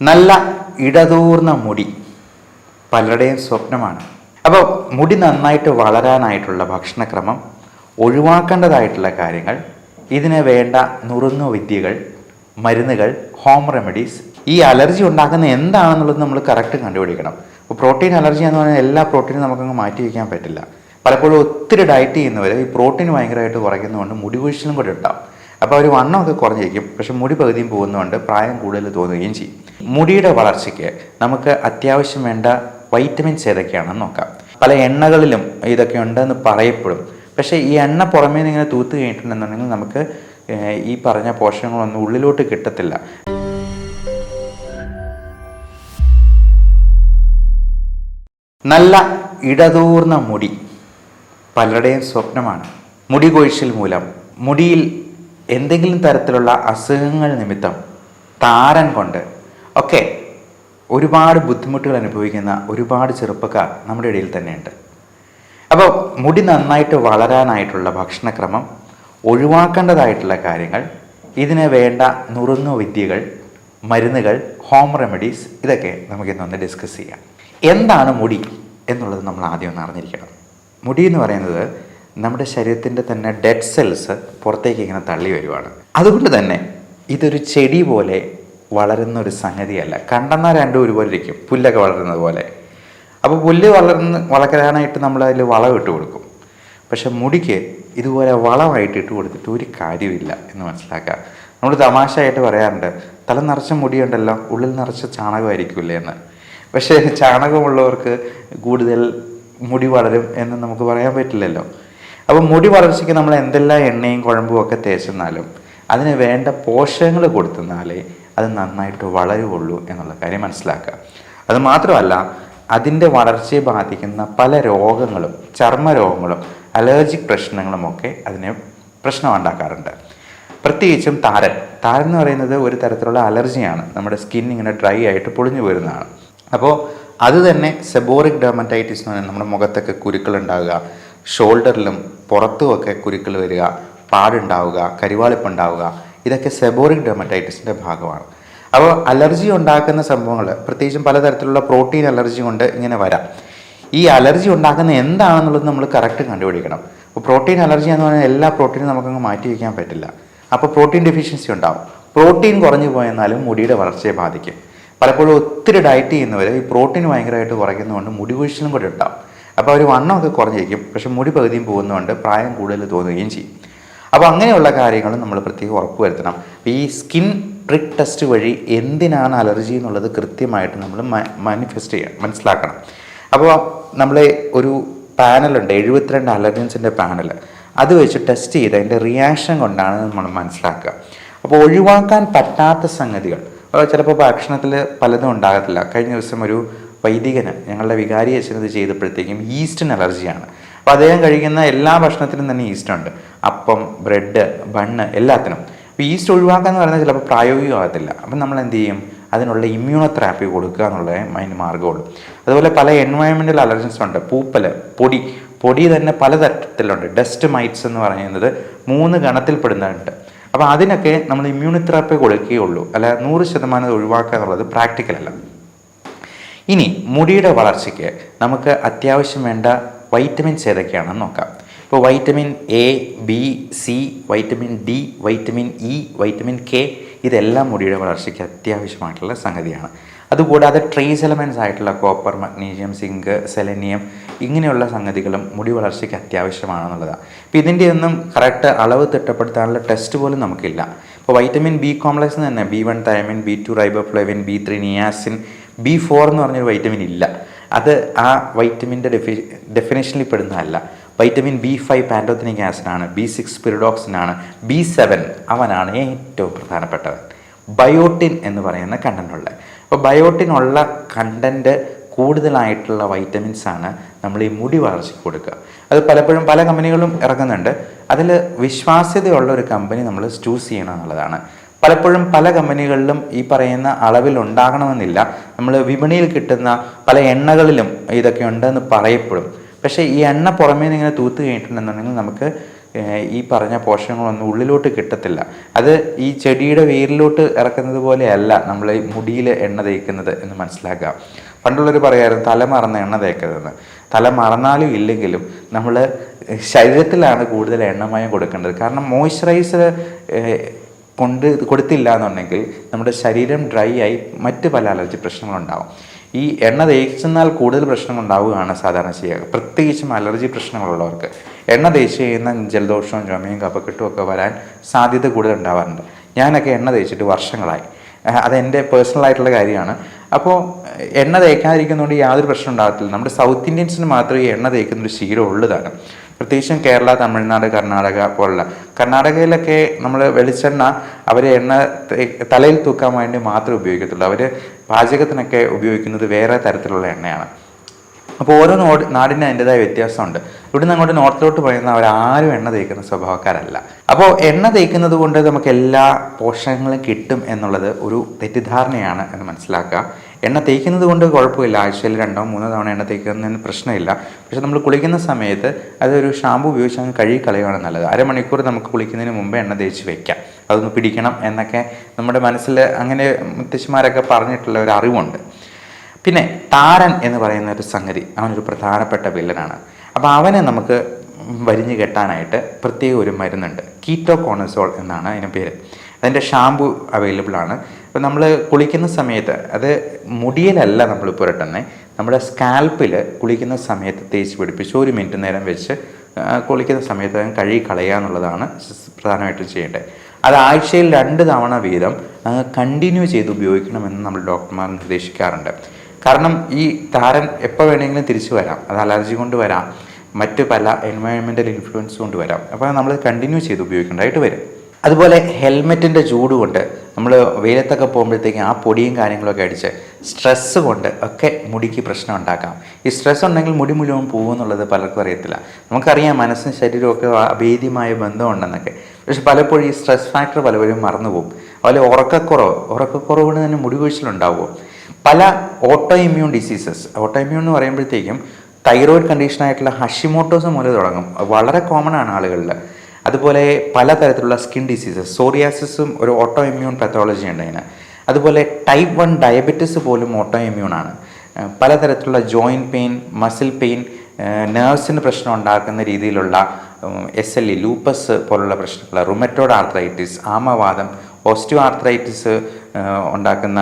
നല്ല ഇടതൂർന്ന മുടി പലരുടെയും സ്വപ്നമാണ്. അപ്പോൾ മുടി നന്നായിട്ട് വളരാനായിട്ടുള്ള ഭക്ഷണക്രമം ഒഴിവാക്കേണ്ടതായിട്ടുള്ള കാര്യങ്ങൾ ഇതിന് വേണ്ട നുറുങ്ങു വിദ്യകൾ മരുന്നുകൾ ഹോം റെമഡീസ് ഈ അലർജി ഉണ്ടാക്കുന്ന എന്താണെന്നുള്ളത് നമ്മൾ കറക്റ്റ് കണ്ടുപിടിക്കണം. ഇപ്പോൾ പ്രോട്ടീൻ അലർജി എന്ന് പറഞ്ഞാൽ എല്ലാ പ്രോട്ടീനും നമുക്കങ്ങ് മാറ്റി വയ്ക്കാൻ പറ്റില്ല. പലപ്പോഴും ഒത്തിരി ഡയറ്റ് ചെയ്യുന്നവർ ഈ പ്രോട്ടീൻ ഭയങ്കരമായിട്ട് കുറയ്ക്കുന്നതുകൊണ്ട് മുടി വീഴ്ചയും കൂടെ ഉണ്ടാവും. അപ്പോൾ അവർ വണ്ണമൊക്കെ കുറഞ്ഞിരിക്കും. പക്ഷെ മുടി പകുതിയും പോകുന്നതുകൊണ്ട് പ്രായം കൂടുതൽ തോന്നുകയും ചെയ്യും. മുടിയുടെ വളർച്ചയ്ക്ക് നമുക്ക് അത്യാവശ്യം വേണ്ട വൈറ്റമിൻസ് ഏതൊക്കെയാണെന്ന് നോക്കാം. പല എണ്ണകളിലും ഇതൊക്കെ ഉണ്ടെന്ന് പറയപ്പെടും. പക്ഷേ ഈ എണ്ണ പുറമേ നിന്ന് ഇങ്ങനെ തൂത്ത് കഴിഞ്ഞിട്ടുണ്ടെന്നുണ്ടെങ്കിൽ നമുക്ക് ഈ പറഞ്ഞ പോഷകങ്ങളൊന്നും ഉള്ളിലോട്ട് കിട്ടത്തില്ല. നല്ല ഇടതൂർന്ന മുടി പലരുടെയും സ്വപ്നമാണ്. മുടി കൊഴിച്ചിൽ മൂലം. മുടിയിൽ എന്തെങ്കിലും തരത്തിലുള്ള അസുഖങ്ങൾ നിമിത്തം താരൻ കൊണ്ട് ഒക്കെ ഒരുപാട് ബുദ്ധിമുട്ടുകൾ അനുഭവിക്കുന്ന ഒരുപാട് ചെറുപ്പക്കാർ നമ്മുടെ ഇടയിൽ തന്നെയുണ്ട്. അപ്പോൾ മുടി നന്നായിട്ട് വളരാനായിട്ടുള്ള ഭക്ഷണക്രമം ഒഴിവാക്കേണ്ടതായിട്ടുള്ള കാര്യങ്ങൾ ഇതിന് വേണ്ട നുറുങ്ങു വിദ്യകൾ മരുന്നുകൾ ഹോം റെമഡീസ് ഇതൊക്കെ നമുക്കിന്നൊന്ന് ഡിസ്കസ് ചെയ്യാം. എന്താണ് മുടി എന്നുള്ളത് നമ്മൾ ആദ്യം ഒന്ന് അറിഞ്ഞിരിക്കണം. മുടി എന്ന് പറയുന്നത് നമ്മുടെ ശരീരത്തിന്റെ തന്നെ ഡെഡ് സെൽസ് പുറത്തേക്ക് ഇങ്ങനെ തള്ളി വരുവാണ്. അതുകൊണ്ട് തന്നെ ഇതൊരു ചെടി പോലെ വളരുന്ന ഒരു സംഗതിയല്ല. കണ്ടെന്നാൽ രണ്ടും ഒരുപോലെ ഇരിക്കും പുല്ലൊക്കെ വളരുന്നത് പോലെ. അപ്പോൾ പുല്ല് വളർന്ന് വളരാനായിട്ട് നമ്മൾ അതിൽ വളം ഇട്ട് കൊടുക്കും. പക്ഷെ മുടിക്ക് ഇതുപോലെ വളമായിട്ട് ഇട്ട് കൊടുത്തിട്ട് ഒരു കാര്യമില്ല എന്ന് മനസ്സിലാക്കുക. നമ്മൾ തമാശയായിട്ട് പറയാറുണ്ട് തല നിറച്ച മുടിയുണ്ടല്ലോ ഉള്ളിൽ നിറച്ച ചാണകമായിരിക്കില്ലേ എന്ന്. പക്ഷേ ചാണകമുള്ളവർക്ക് കൂടുതൽ മുടി വളരും എന്ന് നമുക്ക് പറയാൻ പറ്റില്ലല്ലോ. അപ്പോൾ മുടി വളർച്ചയ്ക്ക് നമ്മൾ എന്തെല്ലാം എണ്ണയും കുഴമ്പും ഒക്കെ തേച്ചെന്നാലും അതിന് വേണ്ട പോഷകങ്ങൾ കൊടുത്തെന്നാലേ അത് നന്നായിട്ട് വളരുകയുള്ളൂ എന്നുള്ള കാര്യം മനസ്സിലാക്കുക. അത് മാത്രമല്ല അതിന്റെ വളർച്ചയെ ബാധിക്കുന്ന പല രോഗങ്ങളും ചർമ്മ രോഗങ്ങളും അലർജിക് പ്രശ്നങ്ങളുമൊക്കെ അതിനെ പ്രശ്നമുണ്ടാക്കാറുണ്ട്. പ്രത്യേകിച്ചും താരൻ. താരൻ എന്ന് പറയുന്നത് ഒരു തരത്തിലുള്ള അലർജിയാണ്. നമ്മുടെ സ്കിൻ ഇങ്ങനെ ഡ്രൈ ആയിട്ട് പൊളിഞ്ഞു വരുന്നതാണ് അപ്പോൾ അത് തന്നെ സെബോറിക് ഡെർമറ്റൈറ്റിസ് എന്ന് പറയുന്നത് നമ്മുടെ മുഖത്തൊക്കെ കുരുക്കൾ ഉണ്ടാവുക ഷോൾഡറിലും പുറത്തുമൊക്കെ കുരുക്കൾ വരിക പാടുണ്ടാവുക കരിവാളിപ്പുണ്ടാവുക ഇതൊക്കെ സെബോറിക് ഡെർമറ്റൈറ്റിസിന്റെ ഭാഗമാണ്. അപ്പോൾ അലർജി ഉണ്ടാക്കുന്ന സംഭവങ്ങൾ പ്രത്യേകിച്ചും പലതരത്തിലുള്ള പ്രോട്ടീൻ അലർജി കൊണ്ട് ഇങ്ങനെ വരാം. ഈ അലർജി ഉണ്ടാക്കുന്ന എന്താണെന്നുള്ളത് നമ്മൾ കറക്റ്റ് കണ്ടുപിടിക്കണം. അപ്പോൾ പ്രോട്ടീൻ അലർജി എന്ന് പറഞ്ഞാൽ എല്ലാ പ്രോട്ടീനും നമുക്കങ്ങ് മാറ്റി വയ്ക്കാൻ പറ്റില്ല. അപ്പോൾ പ്രോട്ടീൻ ഡെഫിഷ്യൻസി ഉണ്ടാവും. പ്രോട്ടീൻ കുറഞ്ഞു പോയെന്നാലും മുടിയുടെ വളർച്ചയെ ബാധിക്കും. പലപ്പോഴും ഒത്തിരി ഡയറ്റ് ചെയ്യുന്നവർ ഈ പ്രോട്ടീൻ ഭയങ്കരമായിട്ട് കുറയ്ക്കുന്നതുകൊണ്ട് മുടി വീഴ്ചയും കൂടെ ഉണ്ടാവും. അപ്പോൾ അവർ വണ്ണമൊക്കെ കുറഞ്ഞിരിക്കും. പക്ഷെ മുടി പകുതിയും പോകുന്നതുകൊണ്ട് പ്രായം കൂടുതൽ തോന്നുകയും ചെയ്യും. അപ്പോൾ അങ്ങനെയുള്ള കാര്യങ്ങൾ നമ്മൾ പ്രത്യേകം ഉറപ്പുവരുത്തണം ഈ സ്കിൻ പ്രിക് ടെസ്റ്റ് വഴി എന്തിനാണ് അലർജി എന്നുള്ളത് കൃത്യമായിട്ട് നമ്മൾ മാനിഫെസ്റ്റ് ചെയ്യണം മനസ്സിലാക്കണം. അപ്പോൾ നമ്മൾ ഒരു പാനലുണ്ട് എഴുപത്തിരണ്ട് അലർജൻസിന്റെ പാനൽ. അത് വെച്ച് ടെസ്റ്റ് ചെയ്ത് അതിന്റെ റിയാക്ഷൻ കൊണ്ടാണ് നമ്മൾ മനസ്സിലാക്കുക. അപ്പോൾ ഒഴിവാക്കാൻ പറ്റാത്ത സംഗതികൾ. ചിലപ്പോൾ ഭക്ഷണത്തിൽ പലതും ഉണ്ടാകത്തില്ല. കഴിഞ്ഞ ദിവസം ഒരു വൈദികന് ഞങ്ങളുടെ വികാരി അച്ഛനത് ചെയ്തപ്പോഴത്തേക്കും ഈസ്റ്റിന് അലർജിയാണ്. അപ്പോൾ അദ്ദേഹം കഴിക്കുന്ന എല്ലാ ഭക്ഷണത്തിനും തന്നെ ഈസ്റ്റ് ഉണ്ട്. അപ്പം ബ്രെഡ് ബണ്ണ് എല്ലാത്തിനും. അപ്പോൾ ഈസ്റ്റ് ഒഴിവാക്കുക എന്ന് പറഞ്ഞാൽ ചിലപ്പോൾ പ്രായോഗികമാകത്തില്ല. അപ്പം നമ്മൾ എന്ത് ചെയ്യും? അതിനുള്ള ഇമ്മ്യൂണോ തെറാപ്പി കൊടുക്കുക എന്നുള്ള അതിന് മാർഗമുള്ളൂ. അതുപോലെ പല എൻവയോൺമെന്റൽ അലർജൻസ് ഉണ്ട്. പൂപ്പൽ പൊടി. പൊടി തന്നെ പലതരത്തിലുണ്ട്. ഡസ്റ്റ് മൈറ്റ്സ് എന്ന് പറയുന്നത് മൂന്ന് ഗണത്തിൽപ്പെടുന്നുണ്ട് അപ്പോൾ അതിനൊക്കെ നമ്മൾ ഇമ്മ്യൂണോ തെറാപ്പി കൊടുക്കുകയുള്ളൂ. അല്ല നൂറ് ശതമാനം ഒഴിവാക്കുക എന്നുള്ളത് പ്രാക്ടിക്കൽ അല്ല. ഇനി മുടിയുടെ വളർച്ചയ്ക്ക് നമുക്ക് അത്യാവശ്യം വേണ്ട വൈറ്റമിൻസ് ഏതൊക്കെയാണെന്ന് നോക്കാം. ഇപ്പോൾ vitamin A B C vitamin D vitamin E vitamin K ഇതെല്ലാം മുടിയുടെ വളർച്ചയ്ക്ക് അത്യാവശ്യമായിട്ടുള്ള സംഗതിയാണ്. അതുകൂടാതെ ട്രേസ് എലമെന്റ്സ് ആയിട്ടുള്ള കോപ്പർ മഗ്നീഷ്യം സിങ്ക് സെലനിയം ഇങ്ങനെയുള്ള സംഗതികളും മുടി വളർച്ചയ്ക്ക് അത്യാവശ്യമാണെന്നുള്ളതാണ് അപ്പോൾ ഇതിന്റെ ഒന്നും കറക്റ്റ് അളവ് തിട്ടപ്പെടുത്താനുള്ള ടെസ്റ്റ് പോലും നമുക്കില്ല. ഇപ്പോൾ വൈറ്റമിൻ ബി കോംപ്ലക്സ് തന്നെ B one thiamine B two riboflavin B three niacin B four എന്ന് പറഞ്ഞൊരു വൈറ്റമിൻ ഇല്ല. അത് ആ വൈറ്റമിന്റെ ഡെഫി ഡെഫിനേഷനിൽ പെടുന്നതല്ല. വൈറ്റമിൻ ബി ഫൈവ് പാന്റോത്തിനിക് ആസിഡാണ് ബി സിക്സ് പിറിഡോക്സിനാണ് ബി സെവൻ അവനാണ് ഏറ്റവും പ്രധാനപ്പെട്ടവൻ. ബയോട്ടിൻ എന്ന് പറയുന്ന കണ്ടന്റുള്ള അപ്പോൾ ബയോട്ടിൻ ഉള്ള കണ്ടന്റ് കൂടുതലായിട്ടുള്ള വൈറ്റമിൻസ് ആണ് നമ്മൾ ഈ മുടി വളർച്ചയ്ക്ക് കൊടുക്കുക. അത് പലപ്പോഴും പല കമ്പനികളും ഇറങ്ങുന്നുണ്ട്. അതിൽ വിശ്വാസ്യതയുള്ള ഒരു കമ്പനി നമ്മൾ ചൂസ് ചെയ്യണം എന്നുള്ളതാണ്. പലപ്പോഴും പല കമ്പനികളിലും ഈ പറയുന്ന അളവിൽ ഉണ്ടാകണമെന്നില്ല. നമ്മൾ വിപണിയിൽ കിട്ടുന്ന പല എണ്ണകളിലും ഇതൊക്കെ ഉണ്ടെന്ന് പറയപ്പെടും. പക്ഷേ ഈ എണ്ണ പുറമേ നിന്ന് ഇങ്ങനെ തൂത്ത് കഴിഞ്ഞിട്ടുണ്ടെന്നുണ്ടെങ്കിൽ നമുക്ക് ഈ പറഞ്ഞ പോഷകങ്ങളൊന്നും ഉള്ളിലോട്ട് കിട്ടത്തില്ല. അത് ഈ ചെടിയുടെ വേരിലോട്ട് ഇറക്കുന്നത് പോലെയല്ല നമ്മൾ ഈ മുടിയിൽ എണ്ണ തേക്കുന്നത് എന്ന് മനസ്സിലാക്കുക. പണ്ടുള്ളവർ പറയായിരുന്നു തല മറന്ന എണ്ണ തേക്കരുതെന്ന്. തല മറന്നാലും ഇല്ലെങ്കിലും നമ്മൾ ശരീരത്തിലാണ് കൂടുതൽ എണ്ണമയം കൊടുക്കേണ്ടത്. കാരണം മോയ്സ്ചറൈസർ കൊണ്ട് കൊടുത്തില്ല എന്നുണ്ടെങ്കിൽ നമ്മുടെ ശരീരം ഡ്രൈ ആയി മറ്റ് പല അലർജി പ്രശ്നങ്ങളുണ്ടാവും. ഈ എണ്ണ തേച്ചെന്നാൽ കൂടുതൽ പ്രശ്നങ്ങൾ ഉണ്ടാവുകയാണ് സാധാരണ ചെയ്യുക. പ്രത്യേകിച്ചും അലർജി പ്രശ്നങ്ങളുള്ളവർക്ക്. എണ്ണ തേച്ച് ചെയ്യുന്ന ജലദോഷവും ചുമയും കഫക്കെട്ടും ഒക്കെ വരാൻ സാധ്യത കൂടുതൽ ഉണ്ടാവാറുണ്ട്. ഞാനൊക്കെ എണ്ണ തേച്ചിട്ട് വർഷങ്ങളായി. അതെന്റെ പേഴ്സണൽ ആയിട്ടുള്ള കാര്യമാണ്. അപ്പോൾ എണ്ണ തേക്കാതിരിക്കുന്നതുകൊണ്ട് യാതൊരു പ്രശ്നം ഉണ്ടാകത്തില്ല. നമ്മുടെ സൗത്ത് ഇന്ത്യൻസിന് മാത്രമേ എണ്ണ തേക്കുന്ന ഒരു ശീലം ഉള്ളതാണ് പ്രത്യേകിച്ചും കേരള തമിഴ്നാട് കർണാടക പോലുള്ള. കർണാടകയിലൊക്കെ നമ്മൾ വെളിച്ചെണ്ണ അവർ എണ്ണ തലയിൽ തൂക്കാൻ വേണ്ടി മാത്രമേ ഉപയോഗിക്കത്തുള്ളൂ. അവർ പാചകത്തിനൊക്കെ ഉപയോഗിക്കുന്നത് വേറെ തരത്തിലുള്ള എണ്ണയാണ്. അപ്പോൾ ഓരോ നോട് നാടിന് അതിന്റെതായ വ്യത്യാസമുണ്ട്. ഇവിടുന്ന് അങ്ങോട്ട് നോർത്തിലോട്ട് പറയുന്ന അവരാരും എണ്ണ തേക്കുന്ന സ്വഭാവക്കാരല്ല. അപ്പോൾ എണ്ണ തേക്കുന്നത് കൊണ്ട് നമുക്ക് എല്ലാ പോഷകങ്ങളും കിട്ടും എന്നുള്ളത് ഒരു തെറ്റിദ്ധാരണയാണ് എന്ന് മനസ്സിലാക്കുക. എണ്ണ തേക്കുന്നത് കൊണ്ട് കുഴപ്പമില്ല. ആഴ്ചയിൽ രണ്ടോ മൂന്നോ തവണ എണ്ണ തേക്കുന്നതിന് പ്രശ്നമില്ല. പക്ഷെ നമ്മൾ കുളിക്കുന്ന സമയത്ത് അതൊരു ഷാമ്പു ഉപയോഗിച്ച് അങ്ങ് കഴുകി കളയുകയാണ് നല്ലത്. അരമണിക്കൂർ നമുക്ക് കുളിക്കുന്നതിന് മുമ്പ് എണ്ണ തേച്ച് വെക്കാം. അതൊന്ന് പിടിക്കണം എന്നൊക്കെ നമ്മുടെ മനസ്സിൽ അങ്ങനെ മുത്തശ്ശിമാരൊക്കെ പറഞ്ഞിട്ടുള്ള ഒരു അറിവുണ്ട്. പിന്നെ താരൻ എന്ന് പറയുന്ന ഒരു സംഗതി അവനൊരു പ്രധാനപ്പെട്ട വില്ലനാണ്. അപ്പോൾ അവനെ നമുക്ക് വരിഞ്ഞു കെട്ടാനായിട്ട് പ്രത്യേക ഒരു മരുന്നുണ്ട്. കീറ്റോ കോണസോൾ എന്നാണ് അതിന്റെ പേര്. അതിന്റെ ഷാമ്പു അവൈലബിൾ ആണ് അപ്പോൾ നമ്മൾ കുളിക്കുന്ന സമയത്ത് അത് മുടിയിലല്ല നമ്മൾ പുരട്ടുന്നത് നമ്മുടെ സ്കാൽപ്പിൽ കുളിക്കുന്ന സമയത്ത് തേച്ച് പിടിപ്പിച്ച് ഒരു മിനിറ്റ് നേരം വെച്ച് കുളിക്കുന്ന സമയത്ത് കഴുകി കളയുക എന്നുള്ളതാണ് പ്രധാനമായിട്ടും ചെയ്യേണ്ടത്. അത് ആഴ്ചയിൽ രണ്ട് തവണ വീതം കണ്ടിന്യൂ ചെയ്ത് ഉപയോഗിക്കണമെന്ന് നമ്മൾ ഡോക്ടർമാർ നിർദ്ദേശിക്കാറുണ്ട്. കാരണം ഈ താരൻ എപ്പോൾ വേണമെങ്കിലും തിരിച്ചു വരാം. അത് അലർജി കൊണ്ട് വരാം. മറ്റ് പല എൻവയോൺമെന്റൽ ഇൻഫ്ലുവൻസ് കൊണ്ട് വരാം. അപ്പോൾ നമ്മൾ കണ്ടിന്യൂ ചെയ്ത് ഉപയോഗിക്കേണ്ടതായിട്ട് വരും. അതുപോലെ ഹെൽമെറ്റിന്റെ ചൂട് കൊണ്ട് നമ്മൾ വെയിലത്തൊക്കെ പോകുമ്പോഴത്തേക്കും ആ പൊടിയും കാര്യങ്ങളൊക്കെ അടിച്ച് സ്ട്രെസ്സ് കൊണ്ട് ഒക്കെ മുടിക്ക് പ്രശ്നം ഉണ്ടാക്കാം. ഈ സ്ട്രെസ് ഉണ്ടെങ്കിൽ മുടി മുഴുവൻ പോകുമെന്നുള്ളത് പലർക്കും അറിയത്തില്ല. നമുക്കറിയാം മനസ്സും ഒക്കെ അഭേദ്യമായ ബന്ധമുണ്ടെന്നൊക്കെ. പക്ഷെ പലപ്പോഴും ഈ സ്ട്രെസ് ഫാക്ടർ പലവരും മറന്നുപോകും. അതുപോലെ ഉറക്കക്കുറവ് ഉറക്കക്കുറവ് കൊണ്ട് തന്നെ മുടി കൊഴിച്ചിലുണ്ടാവുമോ പല auto immune diseases auto immune എന്ന് പറയുമ്പോഴത്തേക്കും തൈറോയിഡ് കണ്ടീഷനായിട്ടുള്ള ഹഷിമോട്ടോസ് മൂലം തുടങ്ങും. വളരെ കോമൺ ആണ് ആളുകളിൽ അതുപോലെ പലതരത്തിലുള്ള സ്കിൻ ഡിസീസസ് സോറിയാസിസും ഒരു ഓട്ടോ ഇമ്മ്യൂൺ പാത്തോളജി ഉണ്ട് അതിന് അതുപോലെ ടൈപ്പ് വൺ ഡയബറ്റിസ് പോലും ഓട്ടോ ഇമ്മ്യൂൺ ആണ് പലതരത്തിലുള്ള ജോയിന്റ് പെയിൻ മസിൽ പെയിൻ നേഴ്സിന് പ്രശ്നം ഉണ്ടാക്കുന്ന രീതിയിലുള്ള എസ് എൽ ഇ ലൂപ്പസ് പോലുള്ള പ്രശ്നങ്ങൾ റുമറ്റോഡ് ആർത്രൈറ്റിസ് ആമവാദം ഓസ്റ്റിയോ ആർത്രൈറ്റിസ് ഉണ്ടാക്കുന്ന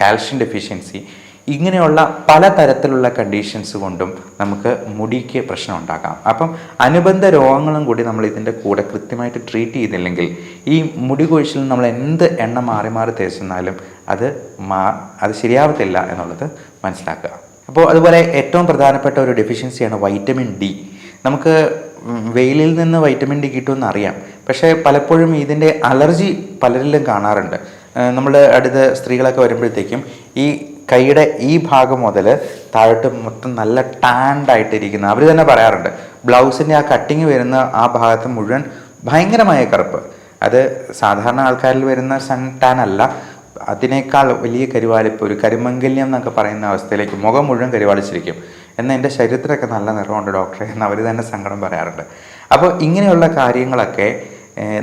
കാൽഷ്യം ഡെഫിഷ്യൻസി ഇങ്ങനെയുള്ള പലതരത്തിലുള്ള കണ്ടീഷൻസ് കൊണ്ടും നമുക്ക് മുടിക്ക് പ്രശ്നം ഉണ്ടാക്കാം. അപ്പം അനുബന്ധ രോഗങ്ങളും കൂടി നമ്മൾ ഇതിന്റെ കൂടെ കൃത്യമായിട്ട് ട്രീറ്റ് ചെയ്തില്ലെങ്കിൽ ഈ മുടി കൊഴിച്ചിൽ നമ്മൾ എന്ത് എണ്ണ മാറി മാറി തേച്ചെന്നാലും അത് മാ അത് ശരിയാവത്തില്ല എന്നുള്ളത് മനസ്സിലാക്കുക. അപ്പോൾ അതുപോലെ ഏറ്റവും പ്രധാനപ്പെട്ട ഒരു ഡെഫിഷ്യൻസിയാണ് വൈറ്റമിൻ ഡി നമുക്ക് വെയിലിൽ നിന്ന് വൈറ്റമിൻ ഡി കിട്ടുമെന്ന് അറിയാം. പക്ഷേ പലപ്പോഴും ഇതിന്റെ അലർജി പലരിലും കാണാറുണ്ട്. നമ്മൾ അടുത്ത സ്ത്രീകളൊക്കെ വരുമ്പോഴത്തേക്കും ഈ കൈയുടെ ഈ ഭാഗം മുതൽ താഴോട്ട് മൊത്തം നല്ല ടാൻഡ് ആയിട്ടിരിക്കുന്ന അവർ തന്നെ പറയാറുണ്ട് ബ്ലൗസിന്റെ ആ കട്ടിങ് വരുന്ന ആ ഭാഗത്ത് മുഴുവൻ ഭയങ്കരമായ കറുപ്പ്. അത് സാധാരണ ആൾക്കാരിൽ വരുന്ന സൺ ടാൻ അല്ല അതിനേക്കാൾ വലിയ കരുവാലിപ്പ് ഒരു കരിമംഗല്യം എന്നൊക്കെ പറയുന്ന അവസ്ഥയിലേക്ക് മുഖം മുഴുവൻ കരുവാളിച്ചിരിക്കും. എന്നാൽ എന്റെ ശരീരത്തിലൊക്കെ നല്ല നിറമുണ്ട് ഡോക്ടറെ എന്ന് അവർ തന്നെ സങ്കടം പറയാറുണ്ട്. അപ്പോൾ ഇങ്ങനെയുള്ള കാര്യങ്ങളൊക്കെ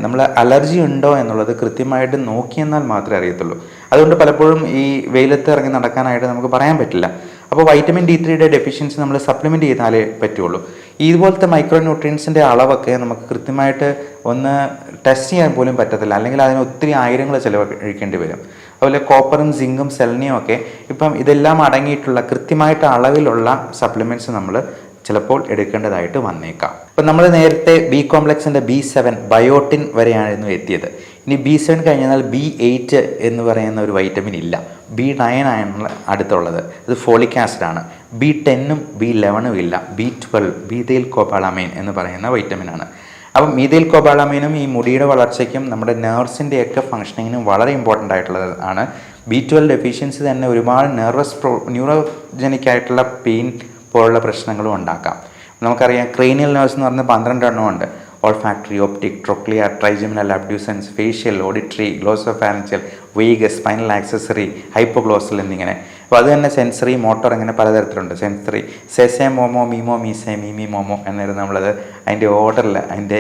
നമ്മൾ അലർജി ഉണ്ടോ എന്നുള്ളത് കൃത്യമായിട്ട് നോക്കിയെന്നാൽ മാത്രമേ അറിയത്തുള്ളൂ. അതുകൊണ്ട് പലപ്പോഴും ഈ വെയിലത്ത് ഇറങ്ങി നടക്കാനായിട്ട് നമുക്ക് പറയാൻ പറ്റില്ല. അപ്പോൾ വൈറ്റമിൻ ഡി ത്രീയുടെ ഡെഫിഷ്യൻസി നമ്മൾ സപ്ലിമെന്റ് ചെയ്താലേ പറ്റുള്ളൂ. ഇതുപോലത്തെ മൈക്രോ ന്യൂട്രിയൻസിന്റെ അളവൊക്കെ നമുക്ക് കൃത്യമായിട്ട് ഒന്ന് ടെസ്റ്റ് ചെയ്യാൻ പോലും പറ്റത്തില്ല. അല്ലെങ്കിൽ അതിന് ഒത്തിരി ആയിരങ്ങൾ ചിലവഴിക്കേണ്ടി വരും. അതുപോലെ കോപ്പറും സിങ്കും സെലനിയും ഒക്കെ ഇപ്പം ഇതെല്ലാം അടങ്ങിയിട്ടുള്ള കൃത്യമായിട്ട് അളവിലുള്ള സപ്ലിമെന്റ്സ് നമ്മൾ ചിലപ്പോൾ എടുക്കേണ്ടതായിട്ട് വന്നേക്കാം. അപ്പം നമ്മൾ നേരത്തെ ബി കോംപ്ലക്സിന്റെ ബി സെവൻ ബയോട്ടിൻ വരെയായിരുന്നു എത്തിയത്. ഇനി ബി സെവൻ കഴിഞ്ഞാൽ ബി എയ്റ്റ് എന്ന് പറയുന്ന ഒരു വൈറ്റമിൻ ഇല്ല. ബി നയൻ ആണ് അടുത്തുള്ളത്. ഇത് ഫോളിക് ആസിഡാണ് ബി ടെന്നും ബി ലെവനും ഇല്ല. ബി ട്വൽവ് ബീതയിൽ കോപ്പാളാമൈൻ എന്ന് പറയുന്ന വൈറ്റമിനാണ് അപ്പം മീതയിൽ കോബാളാമീനും ഈ മുടിയുടെ വളർച്ചയ്ക്കും നമ്മുടെ നേർവ്സിന്റെയൊക്കെ ഫങ്ഷനിങ്ങിനും വളരെ ഇമ്പോർട്ടന്റ് ആയിട്ടുള്ളത് ആണ്. ബി ട്വൽവ് ഡെഫിഷ്യൻസി തന്നെ ഒരുപാട് നെർവസ് പ്രോ ന്യൂറോജനിക് ആയിട്ടുള്ള പെയിൻ പോലുള്ള പ്രശ്നങ്ങളും ഉണ്ടാക്കാം. നമുക്കറിയാം ക്രീനിയൽ നേഴ്സ് എന്ന് പറഞ്ഞ പന്ത്രണ്ട് എണ്ണമുണ്ട് olfactory optic trochlear trigeminal abducens facial auditory glossopharyngeal vagus spinal accessory hypoglossal എന്നിങ്ങനെ. അപ്പോൾ അത് തന്നെ സെൻസറി മോട്ടോർ അങ്ങനെ പലതരത്തിലുണ്ട്. സെൻസറി സെസെ മോമോ മീമോ മീസെ മീമി മോമോ എന്നായിരുന്നു നമ്മളത് അതിന്റെ ഓർഡറിൽ അതിന്റെ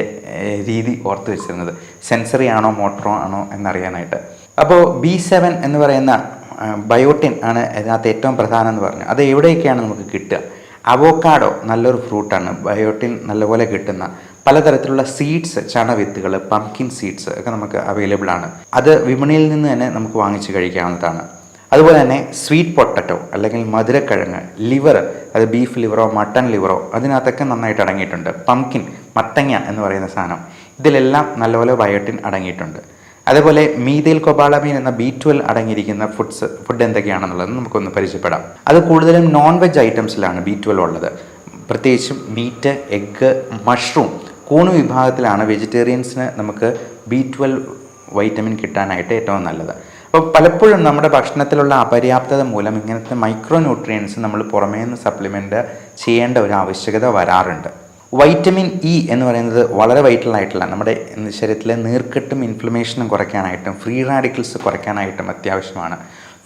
രീതി ഓർത്ത് വെച്ചിരുന്നത്. സെൻസറി ആണോ മോട്ടറോ ആണോ എന്നറിയാനായിട്ട്. അപ്പോൾ ബി സെവൻ എന്ന് പറയുന്ന ബയോട്ടിൻ ആണ് ഇതിനകത്ത് ഏറ്റവും പ്രധാനം എന്ന് പറഞ്ഞു. അത് എവിടെയൊക്കെയാണ് നമുക്ക് കിട്ടുക? അവോക്കാഡോ നല്ലൊരു ഫ്രൂട്ടാണ് ബയോട്ടിൻ നല്ലപോലെ കിട്ടുന്ന പലതരത്തിലുള്ള സീഡ്സ് ചണവിത്തുകൾ പംകിൻ സീഡ്സ് ഒക്കെ നമുക്ക് അവൈലബിൾ ആണ്. അത് വിപണിയിൽ നിന്ന് തന്നെ നമുക്ക് വാങ്ങിച്ച് കഴിക്കാവുന്നതാണ്. അതുപോലെ തന്നെ സ്വീറ്റ് പൊട്ടറ്റോ അല്ലെങ്കിൽ മധുരക്കിഴങ്ങ് ലിവർ അത് ബീഫ് ലിവറോ മട്ടൺ ലിവറോ അതിനകത്തൊക്കെ നന്നായിട്ട് അടങ്ങിയിട്ടുണ്ട്. പംകിൻ മത്തങ്ങ എന്ന് പറയുന്ന സാധനം. ഇതിലെല്ലാം നല്ലപോലെ ബയോട്ടിൻ അടങ്ങിയിട്ടുണ്ട്. അതേപോലെ മീതയിൽ കൊബാളമീൻ എന്ന ബി ട്വൽവ് അടങ്ങിയിരിക്കുന്ന ഫുഡ്സ് ഫുഡ് എന്തൊക്കെയാണെന്നുള്ളത് നമുക്കൊന്ന് പരിചയപ്പെടാം. അത് കൂടുതലും നോൺ വെജ് ഐറ്റംസിലാണ് ബി ട്വൽവ് ഉള്ളത്. പ്രത്യേകിച്ചും മീറ്റ് എഗ്ഗ് മഷ്റൂം കൂണ് വിഭാഗത്തിലാണ് വെജിറ്റേറിയൻസിന് നമുക്ക് ബി ട്വൽവ് വൈറ്റമിൻ കിട്ടാനായിട്ട് ഏറ്റവും നല്ലത്. അപ്പോൾ പലപ്പോഴും നമ്മുടെ ഭക്ഷണത്തിലുള്ള അപര്യാപ്തത മൂലം ഇങ്ങനത്തെ മൈക്രോ ന്യൂട്രിയൻസ് നമ്മൾ പുറമേ നിന്ന് സപ്ലിമെന്റ് ചെയ്യേണ്ട ഒരു ആവശ്യകത വരാറുണ്ട്. വൈറ്റമിൻ ഇ എന്ന് പറയുന്നത് വളരെ വൈറ്റൽ ആയിട്ടുള്ള നമ്മുടെ ശരീരത്തിലെ നീർക്കെട്ടും ഇൻഫ്ലമേഷനും കുറയ്ക്കാനായിട്ടും ഫ്രീ റാഡിക്കൽസ് കുറയ്ക്കാനായിട്ടും അത്യാവശ്യമാണ്.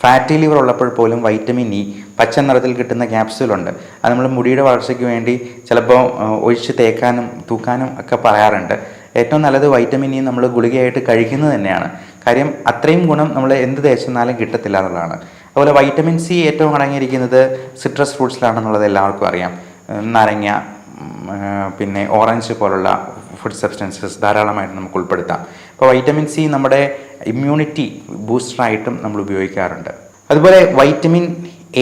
ഫാറ്റി ലിവർ ഉള്ളപ്പോൾ പോലും വൈറ്റമിൻ ഇ പച്ച നിറത്തിൽ കിട്ടുന്ന ക്യാപ്സ്യൂളുണ്ട് അത് നമ്മൾ മുടിയുടെ വളർച്ചയ്ക്ക് വേണ്ടി ചിലപ്പോൾ ഒഴിച്ച് തേക്കാനും തൂക്കാനും ഒക്കെ പറയാറുണ്ട്. ഏറ്റവും നല്ലത് വൈറ്റമിൻ ഇ നമ്മൾ ഗുളികയായിട്ട് കഴിക്കുന്നത് തന്നെയാണ്. കാര്യം അത്രയും ഗുണം നമ്മൾ എന്ത് തേച്ചെന്നാലും കിട്ടത്തില്ല എന്നുള്ളതാണ്. അതുപോലെ വൈറ്റമിൻ സി ഏറ്റവും അടങ്ങിയിരിക്കുന്നത് സിട്രസ് ഫ്രൂട്ട്സിലാണെന്നുള്ളത് എല്ലാവർക്കും അറിയാം. നാരങ്ങ പിന്നെ ഓറഞ്ച് പോലുള്ള ഫുഡ് സബ്സ്റ്റൻസസ് ധാരാളമായിട്ട് നമുക്ക് ഉൾപ്പെടുത്താം. അപ്പോൾ വൈറ്റമിൻ സി നമ്മുടെ ഇമ്മ്യൂണിറ്റി ബൂസ്റ്ററായിട്ടും നമ്മൾ ഉപയോഗിക്കാറുണ്ട്. അതുപോലെ വൈറ്റമിൻ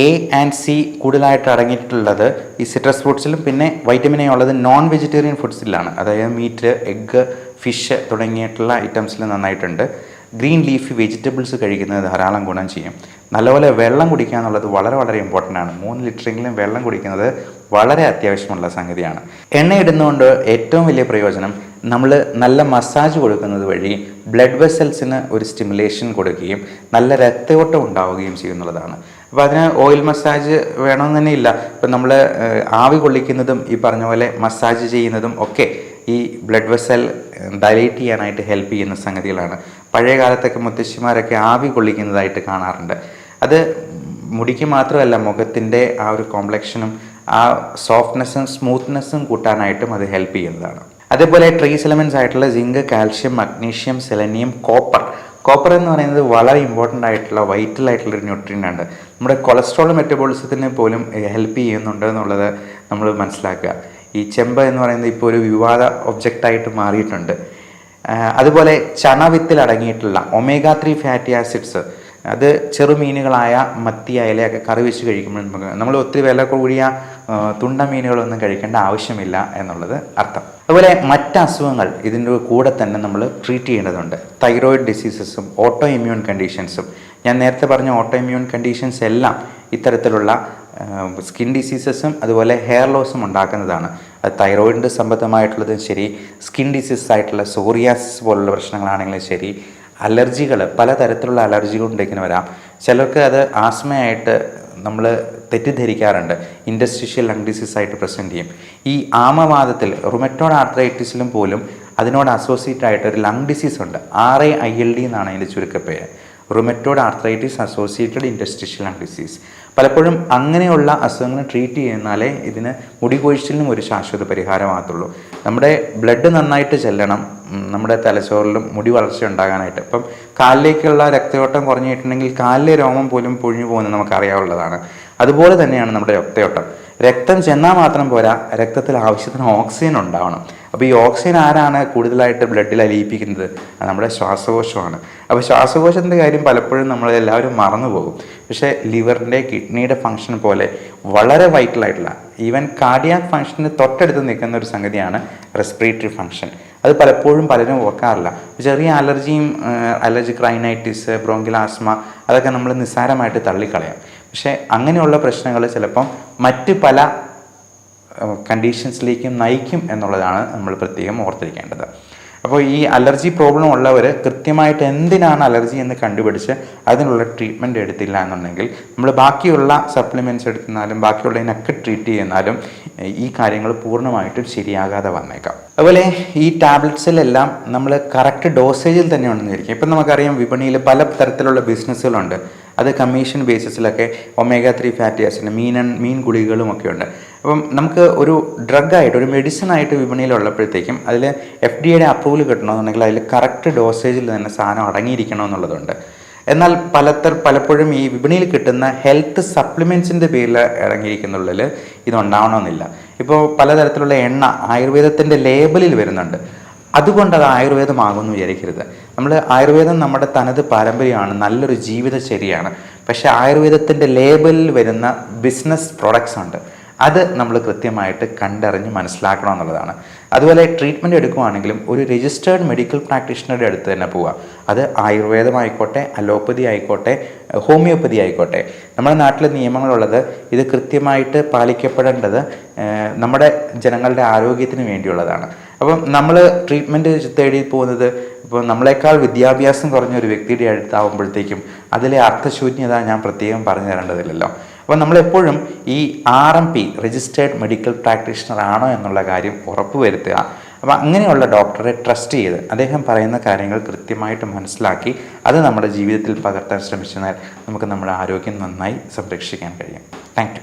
എ ആൻഡ് സി കൂടുതലായിട്ട് അടങ്ങിയിട്ടുള്ളത് ഈ സിട്രസ് ഫ്രൂട്ട്സിലും പിന്നെ വൈറ്റമിൻ എ ഉള്ളത് നോൺ വെജിറ്റേറിയൻ ഫുഡ്സിലാണ് അതായത് മീറ്റ് എഗ്ഗ് ഫിഷ് തുടങ്ങിയിട്ടുള്ള ഐറ്റംസിൽ നന്നായിട്ടുണ്ട്. ഗ്രീൻ ലീഫി വെജിറ്റബിൾസ് കഴിക്കുന്നത് ധാരാളം ഗുണം ചെയ്യും. നല്ലപോലെ വെള്ളം കുടിക്കുക എന്നുള്ളത് വളരെ വളരെ ഇമ്പോർട്ടന്റ് ആണ്. മൂന്ന് ലിറ്ററെങ്കിലും വെള്ളം കുടിക്കുന്നത് വളരെ അത്യാവശ്യമുള്ള സംഗതിയാണ്. എണ്ണ ഇടുന്നതുകൊണ്ട് ഏറ്റവും വലിയ പ്രയോജനം നമ്മൾ നല്ല മസാജ് കൊടുക്കുന്നത് വഴി ബ്ലഡ് വെസൽസിന് ഒരു സ്റ്റിമുലേഷൻ കൊടുക്കുകയും നല്ല രക്തയോട്ടം ഉണ്ടാവുകയും ചെയ്യുന്നുള്ളതാണ്. അപ്പോൾ അതിന് ഓയിൽ മസാജ് വേണമെന്ന് തന്നെ ഇല്ല. ഇപ്പം നമ്മൾ ആവി കൊള്ളിക്കുന്നതും ഈ പറഞ്ഞ പോലെ മസാജ് ചെയ്യുന്നതും ഒക്കെ ഈ ബ്ലഡ് വെസൽ ഡയലേറ്റ് ചെയ്യാനായിട്ട് ഹെൽപ്പ് ചെയ്യുന്ന സംഗതികളാണ്. പഴയ കാലത്തൊക്കെ മുത്തശ്ശിമാരൊക്കെ ആവി കൊള്ളിക്കുന്നതായിട്ട് കാണാറുണ്ട്. അത് മുടിക്ക് മാത്രമല്ല മുഖത്തിന്റെ ആ ഒരു കോംപ്ലക്ഷനും ആ സോഫ്റ്റ്നെസ്സും സ്മൂത്ത്നെസ്സും കൂട്ടാനായിട്ടും അത് ഹെൽപ്പ് ചെയ്യുന്നതാണ്. അതേപോലെ ട്രേസ് എലമെന്റ്സ് ആയിട്ടുള്ള zinc calcium magnesium selenium copper copper എന്ന് പറയുന്നത് വളരെ ഇമ്പോർട്ടന്റ് ആയിട്ടുള്ള വൈറ്റൽ ആയിട്ടുള്ള ഒരു ന്യൂട്രിയന്റ് ആണ്. നമ്മുടെ കൊളസ്ട്രോൾ മെറ്റബോളിസത്തിന് പോലും ഹെൽപ്പ് ചെയ്യുന്നുണ്ട് എന്നുള്ളത് നമ്മൾ മനസ്സിലാക്കുക. ഈ ചെമ്പ് എന്ന് പറയുന്നത് ഇപ്പോൾ ഒരു വിവാദ ഒബ്ജക്റ്റായിട്ട് മാറിയിട്ടുണ്ട്. അതുപോലെ ചണവിത്തിൽ അടങ്ങിയിട്ടുള്ള ഒമേഗ ത്രീ ഫാറ്റി ആസിഡ്സ് അത് ചെറുമീനുകളായ മത്തി അയലയൊക്കെ കറി വെച്ച് കഴിക്കുമ്പോൾ നമുക്ക് നമ്മൾ ഒത്തിരി വില കൂടിയ തുണ്ട മീനുകളൊന്നും കഴിക്കേണ്ട ആവശ്യമില്ല എന്നുള്ളത് അർത്ഥം. അതുപോലെ മറ്റ് അസുഖങ്ങൾ ഇതിന്റെ കൂടെ തന്നെ നമ്മൾ ട്രീറ്റ് ചെയ്യേണ്ടതുണ്ട്. തൈറോയിഡ് ഡിസീസസും ഓട്ടോ ഇമ്മ്യൂൺ കണ്ടീഷൻസും ഞാൻ നേരത്തെ പറഞ്ഞ ഓട്ടോ ഇമ്മ്യൂൺ കണ്ടീഷൻസ് എല്ലാം ഇത്തരത്തിലുള്ള സ്കിൻ ഡിസീസസും അതുപോലെ ഹെയർ ലോസും ഉണ്ടാക്കുന്നതാണ്. അത് തൈറോയിഡിന്റെ സംബന്ധമായിട്ടുള്ളതും ശരി സ്കിൻ ഡിസീസ് ആയിട്ടുള്ള സോറിയാസിസ് പോലുള്ള പ്രശ്നങ്ങളാണെങ്കിലും ശരി അലർജികൾ പലതരത്തിലുള്ള ഉണ്ടെങ്കിലും വരാം. ചിലർക്ക് അത് ആസ്മയായിട്ട് നമ്മൾ തെറ്റിദ്ധരിക്കാറുണ്ട്. ഇൻഡസ്ട്രീഷ്യൽ ലങ് ഡിസീസ് ആയിട്ട് പ്രസന്റ് ചെയ്യും. ഈ ആമവാദത്തിൽ റുമറ്റോഡ് ആർത്രൈറ്റിസിലും പോലും അതിനോട് അസോസിയേറ്റ് ആയിട്ട് ഒരു ലങ് ഡിസീസ് ഉണ്ട്. R A I L D എന്നാണ് അതിന്റെ ചുരുക്കപ്പേര്. Rheumatoid arthritis associated interstitial disease പലപ്പോഴും അങ്ങനെയുള്ള അസുഖങ്ങൾ ട്രീറ്റ് ചെയ്യുന്നാലേ ഇതിന് മുടി കൊഴിച്ചിലിനും ഒരു ശാശ്വത പരിഹാരമാകത്തുള്ളൂ. നമ്മുടെ ബ്ലഡ് നന്നായിട്ട് ചെല്ലണം നമ്മുടെ തലച്ചോറിലും മുടി വളർച്ച ഉണ്ടാകാനായിട്ട്. ഇപ്പം കാലിലേക്കുള്ള രക്തയോട്ടം കുറഞ്ഞിട്ടുണ്ടെങ്കിൽ കാലിലെ രോമം പോലും പൊഴിഞ്ഞു പോകുന്നത് നമുക്കറിയാവുള്ളതാണ്. അതുപോലെ തന്നെയാണ് നമ്മുടെ രക്തയോട്ടം. രക്തം ചെന്നാൽ മാത്രം പോരാ രക്തത്തിൽ ആവശ്യത്തിന് ഓക്സിജൻ ഉണ്ടാവണം. അപ്പോൾ ഈ ഓക്സിജൻ ആരാണ് കൂടുതലായിട്ട് ബ്ലഡിൽ അലിയിപ്പിക്കുന്നത്? നമ്മുടെ ശ്വാസകോശമാണ്. അപ്പോൾ ശ്വാസകോശത്തിന്റെ കാര്യം പലപ്പോഴും നമ്മൾ എല്ലാവരും മറന്നു പോകും പക്ഷേ ലിവറിന്റെ കിഡ്നിയുടെ ഫങ്ഷൻ പോലെ വളരെ വൈറ്റലായിട്ടുള്ള ഈവൻ കാർഡിയാക് ഫങ്ഷന് തൊട്ടടുത്ത് നിൽക്കുന്ന ഒരു സംഗതിയാണ് റെസ്പിറേറ്ററി ഫങ്ഷൻ. അത് പലപ്പോഴും പലരും ഓർക്കാറില്ല. ചെറിയ അലർജിയും അലർജി ക്രൈനൈറ്റിസ് ബ്രോങ്കിൽ ആസ്മ അതൊക്കെ നമ്മൾ നിസ്സാരമായിട്ട് തള്ളിക്കളയാം. പക്ഷേ അങ്ങനെയുള്ള പ്രശ്നങ്ങൾ ചിലപ്പം മറ്റ് പല കണ്ടീഷൻസിലേക്കും നയിക്കും എന്നുള്ളതാണ് നമ്മൾ പ്രത്യേകം ഓർത്തിരിക്കേണ്ടത്. അപ്പോൾ ഈ അലർജി പ്രോബ്ലം ഉള്ളവർ കൃത്യമായിട്ട് എന്തിനാണ് അലർജി എന്ന് കണ്ടുപിടിച്ച് അതിനുള്ള ട്രീറ്റ്മെന്റ് എടുത്തില്ല എന്നുണ്ടെങ്കിൽ നമ്മൾ ബാക്കിയുള്ള സപ്ലിമെന്റ്സ് എടുത്തിരുന്നാലും ബാക്കിയുള്ളതിനൊക്കെ ട്രീറ്റ് ചെയ്യുന്നാലും ഈ കാര്യങ്ങൾ പൂർണമായിട്ടും ശരിയാകാതെ വന്നേക്കാം. അതുപോലെ ഈ ടാബ്ലറ്റ്സിലെല്ലാം നമ്മൾ കറക്റ്റ് ഡോസേജിൽ തന്നെ ഉണ്ടെന്നിരിക്കും ഇപ്പം നമുക്കറിയാം വിപണിയിൽ പല തരത്തിലുള്ള ബിസിനസ്സുകളുണ്ട് അത് കമ്മീഷൻ ബേസിസിലൊക്കെ ഒമേഗ ത്രീ ഫാറ്റി ആസിഡ് മീൻ മീൻ ഗുളികകളും ഒക്കെ ഉണ്ട്. അപ്പം നമുക്ക് ഒരു ഡ്രഗായിട്ട് ഒരു മെഡിസിൻ ആയിട്ട് വിപണിയിലുള്ളപ്പോഴത്തേക്കും അതിൽ എഫ് ഡി എയുടെ അപ്രൂവൽ കിട്ടണമെന്നുണ്ടെങ്കിൽ അതിൽ കറക്റ്റ് ഡോസേജിൽ തന്നെ സാധനം അടങ്ങിയിരിക്കണം എന്നുള്ളതുണ്ട് എന്നാൽ പലത്തർ പലപ്പോഴും ഈ വിപണിയിൽ കിട്ടുന്ന ഹെൽത്ത് സപ്ലിമെൻസിന്റെ പേരിൽ ഇറങ്ങിയിരിക്കുന്നുള്ളിൽ ഇതുണ്ടാവണമെന്നില്ല. ഇപ്പോൾ പലതരത്തിലുള്ള എണ്ണ ആയുർവേദത്തിന്റെ ലേബലിൽ വരുന്നുണ്ട്. അതുകൊണ്ട് അത് ആയുർവേദമാകുമെന്ന് വിചാരിക്കരുത്. നമ്മൾ ആയുർവേദം നമ്മുടെ തനത് പാരമ്പര്യമാണ് നല്ലൊരു ജീവിതശൈലിയാണ് പക്ഷേ ആയുർവേദത്തിന്റെ ലേബലിൽ വരുന്ന ബിസിനസ് പ്രൊഡക്ട്സ് ഉണ്ട്. അത് നമ്മൾ കൃത്യമായിട്ട് കണ്ടറിഞ്ഞ് മനസ്സിലാക്കണം എന്നുള്ളതാണ്. അതുപോലെ ട്രീറ്റ്മെന്റ് എടുക്കുവാണെങ്കിലും ഒരു രജിസ്റ്റേർഡ് മെഡിക്കൽ പ്രാക്ടീഷണറുടെ അടുത്ത് തന്നെ പോവുക. അത് ആയുർവേദമായിക്കോട്ടെ അലോപ്പതി ആയിക്കോട്ടെ ഹോമിയോപ്പതി ആയിക്കോട്ടെ. നമ്മുടെ നാട്ടിലെ നിയമങ്ങളുള്ളത് ഇത് കൃത്യമായിട്ട് പാലിക്കപ്പെടേണ്ടത് നമ്മുടെ ജനങ്ങളുടെ ആരോഗ്യത്തിന് വേണ്ടിയുള്ളതാണ്. അപ്പം നമ്മൾ ട്രീറ്റ്മെന്റ് തേടി പോകുന്നത് ഇപ്പോൾ നമ്മളെക്കാൾ വിദ്യാഭ്യാസം കുറഞ്ഞ ഒരു വ്യക്തിയുടെ അടുത്താവുമ്പോഴത്തേക്കും അതിലെ അർത്ഥശൂന്യത ഞാൻ പ്രത്യേകം പറഞ്ഞു തരേണ്ടതില്ലല്ലോ. അപ്പോൾ നമ്മളെപ്പോഴും ഈ R M P registered medical practitioner ആണോ എന്നുള്ള കാര്യം ഉറപ്പുവരുത്തുക അപ്പോൾ അങ്ങനെയുള്ള ഡോക്ടറെ ട്രസ്റ്റ് ചെയ്ത് അദ്ദേഹം പറയുന്ന കാര്യങ്ങൾ കൃത്യമായിട്ട് മനസ്സിലാക്കി അത് നമ്മുടെ ജീവിതത്തിൽ പകർത്താൻ ശ്രമിച്ചെന്നാൽ നമുക്ക് നമ്മുടെ ആരോഗ്യം നന്നായി സംരക്ഷിക്കാൻ കഴിയും. താങ്ക്